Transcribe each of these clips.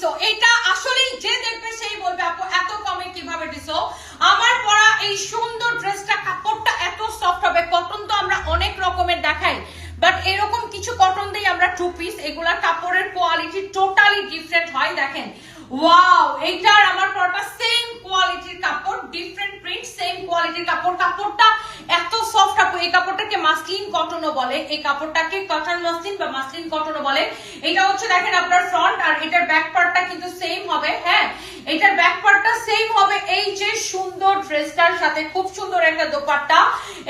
দিছো এটা আসলেই যে দেখবে সেই বলবে, আপু, এত কমে কীভাবে দিছো? আমার পরা এই সুন্দর ড্রেসটা, কাপড়টা এত সফট হবে। কটন তো আমরা অনেক রকমের দেখাই বাট এরকম কিছু কটন দিয়ে আমরা টু পিস এগুলা কাপড়ের কোয়ালিটি টোটালি ডিফারেন্ট হয়, দেখেন। ওয়াও এইটার আমার পরাটা সেম কোয়ালিটির কাপড় ডিফারেন্ট প্রিন্ট সেম কোয়ালিটির কাপড় কাপড়টা এত সফট আপু এই কাপড়টাকে মাসলিন কটনও বলে, এই কাপড়টাকে কটন মাসলিন বা মাসলিন কটনও বলে। এটা হচ্ছে দেখেন আপনার ফ্রন্ট আর এটার ব্যাক পার্টটা কিন্তু সেম হবে হ্যাঁ? এটার ব্যাক পার্টটা সেম হবে এই যে সুন্দর ড্রেসটার সাথে, খুব সুন্দর একটা দোপাট্টা।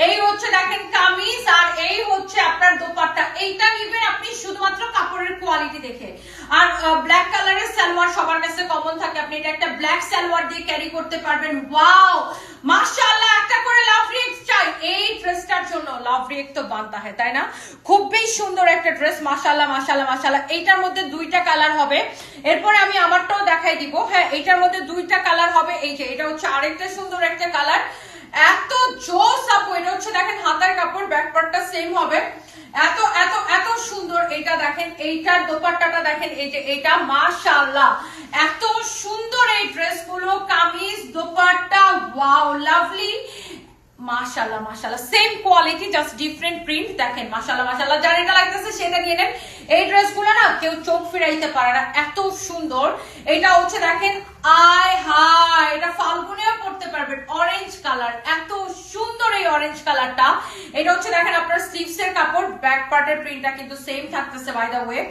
এই হচ্ছে দেখেন কামিজ আর এই হচ্ছে আপনার দোপাট্টা। এইটা নিবেন আপনি শুধুমাত্র কাপড়ের কোয়ালিটি দেখে। আর ব্ল্যাক কালারের সালোয়ার সবার কাছে কমন থাকে। আপনি এটা একটা ব্ল্যাক সালোয়ার দিয়ে ক্যারি করতে পারবেন। ওয়াও মাশাআল্লাহ একটা করে লাভ রিয়েক্ট চাই এই ড্রেসটার জন্য লাভ রিয়েক্ট তো বানতা হয়, তাই না? খুব বেশ সুন্দর একটা ড্রেস মাশাআল্লাহ মাশাআল্লাহ মাশাআল্লাহ। এইটার মধ্যে দুইটা কালার হবে। এরপরে আমি আমারটাও দেখাই দিব। হ্যাঁ এইটার মধ্যে দুইটা কালার হবে। এই যে, এটা হচ্ছে আরেকটা সুন্দর একটা কালার এত জোস আপু, এটা হচ্ছে দেখেন হাতার কাপড় ব্যাক পার্টটা সেম হবে। এত এত এত সুন্দর এটা দেখেন। এইটার দোপাট্টাটা দেখেন। এই যে এটা মাশাআল্লাহ। এত সুন্দর এই ড্রেসগুলো কামিজ, দোপাট্টা ওয়াও লাভলি মাশাআল্লাহ মাশাআল্লাহ। Same quality just different print দেখেন, মাশাআল্লাহ মাশাআল্লাহ যার এটা লাগতেছে সেটা নিয়ে নেন। এই ড্রেসগুলো না কেউ চোখ ফিরাইতে পারে না। এত সুন্দর। এটা হচ্ছে, দেখেন আয় হায় এটা ফাল্গুনেও পড়তে পারবেন। অরেঞ্জ কালার এত সুন্দর এই অরেঞ্জ কালারটা এটা হচ্ছে, দেখেন, আপনার স্লিভস এর কাপড়। ব্যাক পার্টের প্রিন্টটা কিন্তু সেম থাকতেছে বাই দা ওয়ে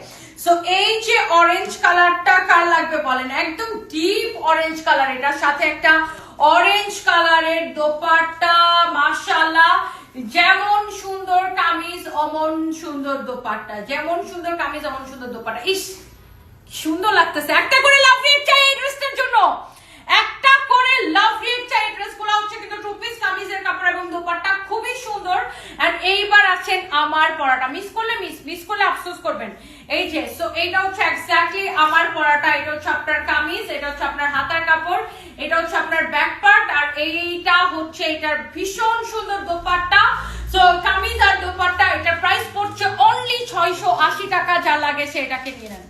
সো এই যে অরেঞ্জ কালারটা কার লাগবে বলেন? একদম ডিপ অরেঞ্জ কালার এটার সাথে একটা অরেঞ্জ কালারের দোপাট্টা, মাশাআল্লাহ। যেমন সুন্দর কামিজ, অমন সুন্দর দোপাট্টা। যেমন সুন্দর কামিজ, অমন সুন্দর দোপাট্টা। ইস সুন্দর লাগতেছে। একটা করে লাভ রেট চাই এই ড্রেসটার জন্য। একটা করে লাভ রেট চাই এই ড্রেসগুলো হচ্ছে কিন্তু টু পিস কামিজের কাপড় এবং দোপাট্টা। খুবই সুন্দর। এন্ড এইবার আছেন আমার পরাটা। মিস করলে মিস মিস করলে আফসোস করবেন। এই যে সো এইটা হচ্ছে এক্স্যাক্টলি আমার পরাটা, এটা হচ্ছে আপনার কামিজ এটা হচ্ছে আপনার হাতার কাপড় এটা হচ্ছে আপনার ব্যাক পার্ট আর এইটা হচ্ছে এটার ভীষণ সুন্দর দোপাট্টা। সো কামিজ আর দোপাট্টা, এটার প্রাইস পড়ছে অনলি ছয়শো আশি টাকা, যা লাগে সেটাকে নিয়ে নেন।